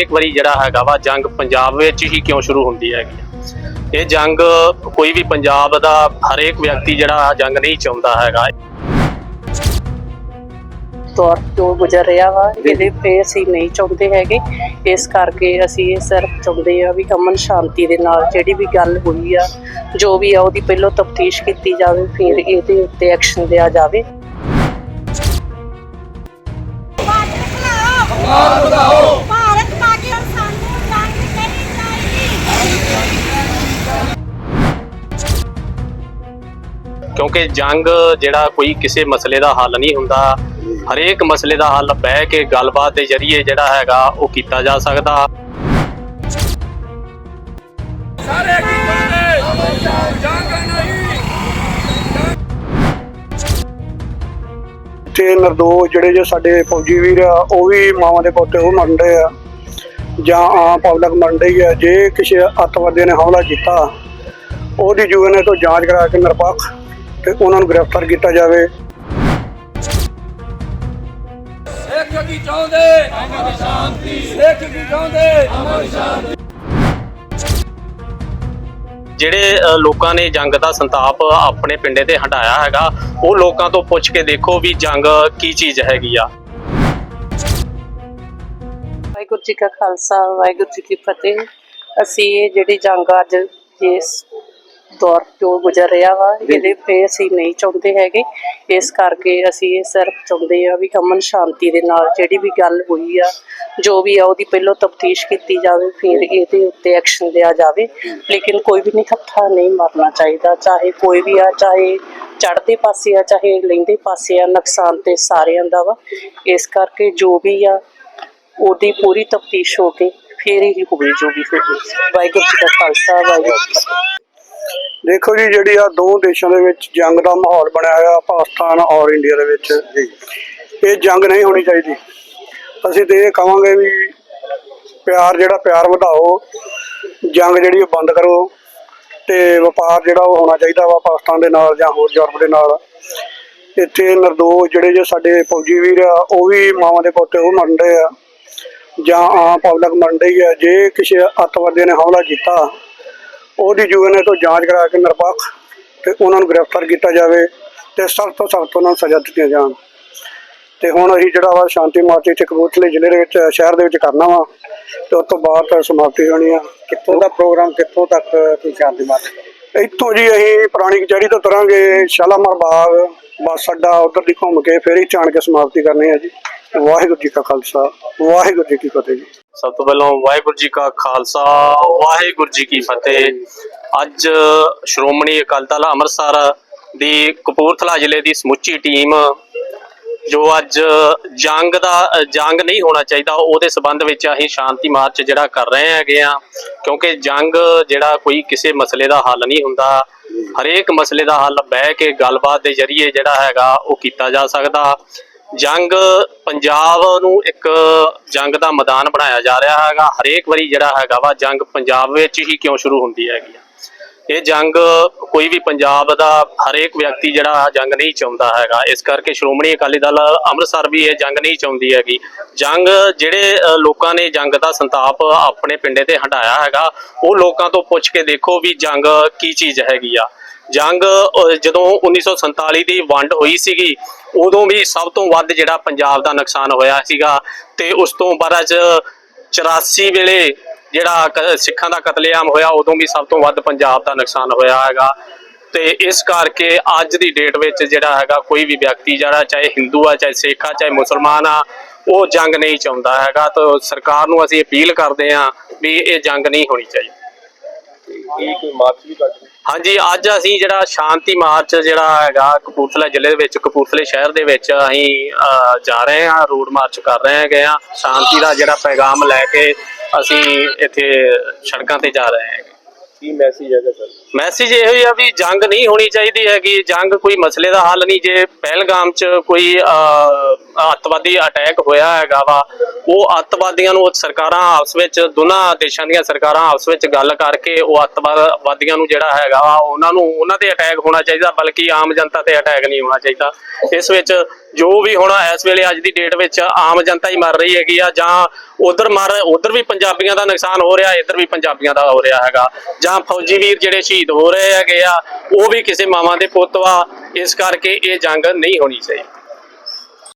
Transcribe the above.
ਹਰੇਕ ਵਾਰੀ ਜਿਹੜਾ ਹੈਗਾ ਵਾ ਜੰਗ ਪੰਜਾਬ ਵਿੱਚ ਹੀ ਕਿਉਂ ਸ਼ੁਰੂ ਹੁੰਦੀ ਹੈਗੀ। ਇਹ ਜੰਗ ਕੋਈ ਵੀ ਪੰਜਾਬ ਦਾ ਹਰੇਕ ਵਿਅਕਤੀ ਜਿਹੜਾ ਜੰਗ ਨਹੀਂ ਚਾਹੁੰਦਾ ਹੈਗਾ। ਦੌਰ ਤੋਂ ਗੁਜ਼ਰ ਰਿਹਾ ਵਾ ਇਹਦੇ ਤੇ ਅਸੀਂ ਨਹੀਂ ਚਾਹੁੰਦੇ ਹੈਗੇ। ਇਸ ਕਰਕੇ ਅਸੀਂ ਇਹ ਸਿਰਫ ਚਾਹੁੰਦੇ ਆ ਵੀ ਅਮਨ ਸ਼ਾਂਤੀ ਦੇ ਨਾਲ ਜਿਹੜੀ ਵੀ ਗੱਲ ਹੋਈ ਆ ਜੋ ਵੀ ਆ ਉਹਦੀ ਪਹਿਲਾਂ ਤਫਤੀਸ਼ ਕੀਤੀ ਜਾਵੇ ਫਿਰ ਇਹਦੇ ਉੱਤੇ ਐਕਸ਼ਨ ਲਿਆ ਜਾਵੇ। ਭਾਰਤ ਬਚਾਓ ਕਿਉਂਕਿ ਜੰਗ ਜਿਹੜਾ ਕੋਈ ਕਿਸੇ ਮਸਲੇ ਦਾ ਹੱਲ ਨਹੀਂ ਹੁੰਦਾ ਹਰੇਕ ਮਸਲੇ ਦਾ ਹੱਲ ਬਹਿ ਕੇ ਗੱਲਬਾਤ ਦੇ ਜ਼ਰੀਏ ਜਿਹੜਾ ਹੈਗਾ ਉਹ ਕੀਤਾ ਜਾ ਸਕਦਾ। ਸਾਰੇ ਕੀ ਚਾਹੁੰਦੇ ਜੰਗ ਨਹੀਂ। ਤੇ ਨਿਰਦੋਸ਼ ਜਿਹੜੇ ਜੋ ਸਾਡੇ ਫੌਜੀ ਵੀਰ ਆ ਉਹ ਵੀ ਮਾਵਾਂ ਦੇ ਪੁੱਤ ਉਹ ਡਏ ਆ। ਜਾਂ ਆਮ ਪਬਲਿਕ ਡਈ ਆ ਜੇ ਕਿਸੇ ਅੱਤਵਾਦੀ ਨੇ ਹਮਲਾ ਕੀਤਾ ਉਹਦੀ ਜੂਐਨਏ ਤੋਂ ਜਾਂਚ ਕਰਾ ਕੇ ਨਿਰਪੱਖ ਤੇ ਉਹਨਾਂ ਨੂੰ ਗ੍ਰਿਫਤਾਰ ਕੀਤਾ ਜਾਵੇ। ਸਿੱਖ ਕੀ ਚਾਹੁੰਦੇ? ਅਮਰ ਸ਼ਾਂਤੀ। ਸਿੱਖ ਕੀ ਚਾਹੁੰਦੇ? ਅਮਰ ਸ਼ਾਂਤੀ। ਜਿਹੜੇ ਲੋਕਾਂ ਨੇ ਜੰਗ ਦਾ ਸੰਤਾਪ ਆਪਣੇ ਪਿੰਡੇ ਤੇ ਹਟਾਇਆ ਹੈਗਾ ਉਹ ਲੋਕਾਂ ਤੋਂ ਪੁੱਛ ਕੇ ਦੇਖੋ ਵੀ ਜੰਗ ਕੀ ਚੀਜ਼ ਹੈਗੀ ਆ। ਵਾਹਿਗੁਰੂ ਜੀ ਕਾ ਖਾਲਸਾ ਵਾਹਿਗੁਰੂ ਜੀ ਕੀ ਫਤਿਹ। ਅਸੀਂ ਇਹ ਜਿਹੜੀ ਜੰਗ ਅੱਜ ਇਸ ਦੌਰ ਤੋਂ ਗੁਜ਼ਰ ਰਿਹਾ ਵਾ ਇਹਦੇ ਤੇ ਅਸੀਂ ਨਹੀਂ ਚਾਹੁੰਦੇ ਹੈਗੇ। ਇਸ ਕਰਕੇ ਅਸੀਂ ਇਹ ਸਿਰਫ ਚਾਹੁੰਦੇ ਆ ਵੀ ਅਮਨ ਸ਼ਾਂਤੀ ਦੇ ਨਾਲ ਜਿਹੜੀ ਵੀ ਗੱਲ ਹੋਈ ਆ ਜੋ ਵੀ ਆ ਉਹਦੀ ਪਹਿਲਾਂ ਤਫਤੀਸ਼ ਕੀਤੀ ਜਾਵੇ ਫਿਰ ਇਹਦੇ ਉੱਤੇ ਐਕਸ਼ਨ ਲਿਆ ਜਾਵੇ। ਲੇਕਿਨ ਕੋਈ ਵੀ ਨਹੀਂ ਹੱਥਾਂ ਨਹੀਂ ਮਾਰਨਾ ਚਾਹੀਦਾ। ਚਾਹੇ ਕੋਈ ਵੀ ਆ ਚਾਹੇ ਚੜ੍ਹਦੇ ਪਾਸੇ ਆ ਚਾਹੇ ਲੈਂਦੇ ਪਾਸੇ ਆ ਨੁਕਸਾਨ ਤੇ ਸਾਰਿਆਂ ਦਾ ਵਾ। ਇਸ ਕਰਕੇ ਜੋ ਵੀ ਆ ਉਹਦੀ ਪੂਰੀ ਤਫਤੀਸ਼ ਹੋ ਕੇ ਫੇਰ ਹੀ ਹੋਵੇ ਜੋ ਵੀ ਹੋਵੇ। ਵਾਹਿਗੁਰੂ ਜੀ ਦਾ ਖਾਲਸਾ ਵਾਹਿਗੁਰੂ ਜੀ ਦੇਖੋ ਜੀ ਜਿਹੜੀ ਆ ਦੋ ਦੇਸ਼ਾਂ ਦੇ ਵਿੱਚ ਜੰਗ ਦਾ ਮਾਹੌਲ ਬਣਿਆ ਹੋਇਆ ਪਾਕਿਸਤਾਨ ਔਰ ਇੰਡੀਆ ਦੇ ਵਿੱਚ। ਇਹ ਜੰਗ ਨਹੀਂ ਹੋਣੀ ਚਾਹੀਦੀ। ਅਸੀਂ ਤੇ ਇਹ ਕਹਾਂਗੇ ਵੀ ਪਿਆਰ ਜਿਹੜਾ ਪਿਆਰ ਵਧਾਓ। ਜੰਗ ਜਿਹੜੀ ਉਹ ਬੰਦ ਕਰੋ। ਤੇ ਵਪਾਰ ਜਿਹੜਾ ਉਹ ਹੋਣਾ ਚਾਹੀਦਾ ਵਾ ਪਾਕਿਸਤਾਨ ਦੇ ਨਾਲ ਜਾਂ ਹੋਰ ਯੂਰਪ ਦੇ ਨਾਲ। ਇੱਥੇ ਨਿਰਦੋਸ਼ ਜਿਹੜੇ ਜੋ ਸਾਡੇ ਫੌਜੀ ਵੀਰ ਆ ਉਹ ਵੀ ਮਾਵਾਂ ਦੇ ਪੁੱਤ ਉਹ ਡਏ ਆ। ਜਾਂ ਆਮ ਪਬਲਿਕ ਡਈ ਆ। ਜੇ ਕਿਸੇ ਅੱਤਵਾਦੀ ਨੇ ਹਮਲਾ ਕੀਤਾ ਉਹਦੀ ਜੂਐਨਏ ਤੋਂ ਜਾਂਚ ਕਰਾ ਕੇ ਨਿਰਪੱਖ ਤੇ ਉਹਨਾਂ ਨੂੰ ਗ੍ਰਿਫਤਾਰ ਕੀਤਾ ਜਾਵੇ ਤੇ ਸਖਤ ਤੋਂ ਸਖਤ ਉਹਨਾਂ ਨੂੰ ਸਜ਼ਾ ਦਿੱਤੀਆਂ ਜਾਣ। ਤੇ ਹੁਣ ਅਸੀਂ ਜਿਹੜਾ ਵਾ ਸ਼ਾਂਤੀ ਮਾਰਚ ਇੱਥੇ ਕਪੂਰਥਲੇ ਜ਼ਿਲ੍ਹੇ ਦੇ ਵਿੱਚ ਸ਼ਹਿਰ ਦੇ ਵਿੱਚ ਕਰਨਾ ਵਾ ਤੇ ਉਸ ਤੋਂ ਬਾਅਦ ਸਮਾਪਤੀ ਹੋਣੀ ਆ। ਕਿੱਥੋਂ ਦਾ ਪ੍ਰੋਗਰਾਮ ਕਿੱਥੋਂ ਤੱਕ ਤੁਸੀਂ ਸ਼ਾਂਤੀ ਮਾਰਚ? ਇੱਥੋਂ ਜੀ ਅਸੀਂ ਪੁਰਾਣੀ ਕਚਹਿਰੀ ਤੋਂ ਤੁਰਾਂਗੇ ਸ਼ਾਲਾਮਾਰ ਬਾਗ ਬੱਸ ਅੱਡਾ ਉਧਰ ਦੀ ਘੁੰਮ ਕੇ ਫਿਰ ਹੀ ਚਾਣ ਕੇ ਸਮਾਪਤੀ ਕਰਨੀ ਹੈ ਜੀ। ਵਾਹਿਗੁਰੂ ਜੀ ਕਾ ਖਾਲਸਾ, ਵਾਹਿਗੁਰੂ ਜੀ ਕੀ ਫਤਿਹ। ਜੀ ਸਭ ਤੋਂ ਪਹਿਲਾਂ ਵਾਹਿਗੁਰੂ ਜੀ ਕਾ ਖਾਲਸਾ, ਵਾਹਿਗੁਰੂ ਜੀ ਕੀ ਫਤਿਹ। ਅੱਜ ਸ਼੍ਰੋਮਣੀ ਅਕਾਲੀ ਦਲ ਅੰਮ੍ਰਿਤਸਰ ਦੀ ਕਪੂਰਥਲਾ ਜ਼ਿਲ੍ਹੇ ਦੀ ਸਮੁੱਚੀ ਟੀਮ ਜੋ ਅੱਜ ਜੰਗ ਦਾ, ਜੰਗ ਨਹੀਂ ਹੋਣਾ ਚਾਹੀਦਾ, ਉਹਦੇ ਸਬੰਧ ਵਿੱਚ ਅਸੀਂ ਸ਼ਾਂਤੀ ਮਾਰਚ ਜਿਹੜਾ ਕਰ ਰਹੇ ਹੈਗੇ ਆ ਕਿਉਂਕਿ ਜੰਗ ਜਿਹੜਾ ਕੋਈ ਕਿਸੇ ਮਸਲੇ ਦਾ ਹੱਲ ਨਹੀਂ ਹੁੰਦਾ। ਹਰੇਕ ਮਸਲੇ ਦਾ ਹੱਲ ਬਹਿ ਕੇ ਗੱਲਬਾਤ ਦੇ ਜ਼ਰੀਏ ਜਿਹੜਾ ਹੈਗਾ ਉਹ ਕੀਤਾ ਜਾ ਸਕਦਾ। ਜੰਗ ਪੰਜਾਬ ਨੂੰ ਇੱਕ ਜੰਗ ਦਾ ਮੈਦਾਨ ਬਣਾਇਆ ਜਾ ਰਿਹਾ ਹੈਗਾ। ਹਰੇਕ ਵਾਰੀ ਜਿਹੜਾ ਹੈਗਾ ਵਾ ਜੰਗ ਪੰਜਾਬ ਵਿੱਚ ਹੀ ਕਿਉਂ ਸ਼ੁਰੂ ਹੁੰਦੀ ਹੈਗੀ ਆ? ਇਹ ਜੰਗ ਕੋਈ ਵੀ ਪੰਜਾਬ ਦਾ ਹਰੇਕ ਵਿਅਕਤੀ ਜਿਹੜਾ ਜੰਗ ਨਹੀਂ ਚਾਹੁੰਦਾ ਹੈਗਾ। ਇਸ ਕਰਕੇ ਸ਼੍ਰੋਮਣੀ ਅਕਾਲੀ ਦਲ ਅੰਮ੍ਰਿਤਸਰ ਵੀ ਇਹ ਜੰਗ ਨਹੀਂ ਚਾਹੁੰਦੀ ਹੈਗੀ। ਜੰਗ ਜਿਹੜੇ ਲੋਕਾਂ ਨੇ ਜੰਗ ਦਾ ਸੰਤਾਪ ਆਪਣੇ ਪਿੰਡੇ ਤੇ ਹਟਾਇਆ ਹੈਗਾ ਉਹ ਲੋਕਾਂ ਤੋਂ ਪੁੱਛ ਕੇ ਦੇਖੋ ਵੀ ਜੰਗ ਕੀ ਚੀਜ਼ ਹੈਗੀ ਆ। ਜੰਗ ਅ, ਜਦੋਂ 1947 ਦੀ ਵੰਡ ਹੋਈ ਸੀਗੀ ਉਦੋਂ ਵੀ ਸਭ ਤੋਂ ਵੱਧ ਜਿਹੜਾ ਪੰਜਾਬ ਦਾ ਨੁਕਸਾਨ ਹੋਇਆ ਸੀਗਾ ਤੇ ਉਸ ਤੋਂ ਬਾਅਦ ਚ 84 ਵੇਲੇ ਜਿਹੜਾ ਸਿੱਖਾਂ ਦਾ ਕਤਲੇਆਮ ਹੋਇਆ ਉਦੋਂ ਵੀ ਸਭ ਤੋਂ ਵੱਧ ਪੰਜਾਬ ਦਾ ਨੁਕਸਾਨ ਹੋਇਆ ਹੈਗਾ। ਤੇ ਇਸ ਕਰਕੇ ਅੱਜ ਦੀ ਡੇਟ ਵਿੱਚ ਜਿਹੜਾ ਹੈਗਾ ਕੋਈ ਵੀ ਵਿਅਕਤੀ ਜਿਹੜਾ ਚਾਹੇ ਹਿੰਦੂ ਆ ਚਾਹੇ ਸਿੱਖ ਆ ਚਾਹੇ ਮੁਸਲਮਾਨ ਆ ਉਹ ਜੰਗ ਨਹੀਂ ਚਾਹੁੰਦਾ ਹੈਗਾ। ਤਾਂ ਸਰਕਾਰ ਨੂੰ ਅਸੀਂ ਅਪੀਲ ਕਰਦੇ ਹਾਂ ਵੀ ਇਹ ਜੰਗ ਨਹੀਂ ਹੋਣੀ ਚਾਹੀਦੀ। ਇਹ ਕੋਈ ਮਾਰਚ ਵੀ ਕੱਢ ਹਾਂਜੀ ਅੱਜ ਅਸੀਂ ਜਿਹੜਾ ਸ਼ਾਂਤੀ ਮਾਰਚ ਜਿਹੜਾ ਹੈਗਾ ਕਪੂਰਥਲਾ ਜ਼ਿਲ੍ਹੇ ਦੇ ਵਿੱਚ ਕਪੂਰਥਲੇ ਸ਼ਹਿਰ ਦੇ ਵਿੱਚ ਅਸੀਂ ਜਾ ਰਹੇ ਹਾਂ ਰੋਡ ਮਾਰਚ ਕਰ ਰਹੇ ਹੈਗੇ ਆ ਸ਼ਾਂਤੀ ਦਾ ਜਿਹੜਾ ਪੈਗਾਮ ਲੈ ਕੇ ਅਸੀਂ ਇੱਥੇ ਸੜਕਾਂ ਤੇ ਜਾ ਰਹੇ ਹਾਂ। ਕੀ ਮੈਸੇਜ ਹੈਗਾ ਸਰ? ਮੈਸੇਜ ਇਹੋ ਹੀ ਆ ਵੀ ਜੰਗ ਨਹੀਂ ਹੋਣੀ ਚਾਹੀਦੀ ਹੈਗੀ ਜੰਗ ਕੋਈ ਮਸਲੇ ਦਾ ਹੱਲ ਨਹੀਂ ਜੇ ਪਹਿਲਗਾਮ 'ਚ ਕੋਈ ਅੱਤਵਾਦੀ ਅਟੈਕ ਹੋਇਆ ਹੈਗਾ ਵਾ। ਉਹ ਅੱਤਵਾਦੀਆਂ ਨੂੰ ਸਰਕਾਰਾਂ ਆਪਸ ਵਿੱਚ, ਦੋਨਾਂ ਦੇਸ਼ਾਂ ਦੀਆਂ ਸਰਕਾਰਾਂ ਆਪਸ ਵਿੱਚ ਗੱਲ ਕਰਕੇ ਉਹ ਅੱਤਵਾਦੀਆਂ ਨੂੰ ਜਿਹੜਾ ਹੈਗਾ ਵਾ, ਉਹਨਾਂ ਨੂੰ, ਉਹਨਾਂ ਤੇ ਅਟੈਕ ਹੋਣਾ ਚਾਹੀਦਾ, ਬਲਕਿ ਆਮ ਜਨਤਾ ਤੇ ਅਟੈਕ ਨਹੀਂ ਹੋਣਾ ਚਾਹੀਦਾ। ਇਸ ਵਿੱਚ ਜੋ ਵੀ ਹੁਣ ਇਸ ਵੇਲੇ ਅੱਜ ਦੀ ਡੇਟ ਵਿੱਚ ਆਮ ਜਨਤਾ ਹੀ ਮਰ ਰਹੀ ਹੈਗੀ ਆ, ਜਾਂ ਉਧਰ ਮਰ, ਉਧਰ ਵੀ ਪੰਜਾਬੀਆਂ ਦਾ ਨੁਕਸਾਨ ਹੋ ਰਿਹਾ, ਇੱਧਰ ਵੀ ਪੰਜਾਬੀਆਂ ਦਾ ਹੋ ਰਿਹਾ ਹੈਗਾ। ਜਾਂ ਫੌਜੀ ਵੀਰ ਜਿਹੜੇ ਸ਼ਹੀਦ ਹੋ ਰਹੇ ਹੈਗੇ ਆ, ਉਹ ਵੀ ਕਿਸੇ ਮਾਵਾਂ ਦੇ ਪੁੱਤ ਵਾ, ਇਸ ਕਰਕੇ ਇਹ ਜੰਗ ਨਹੀਂ ਹੋਣੀ ਚਾਹੀਦੀ।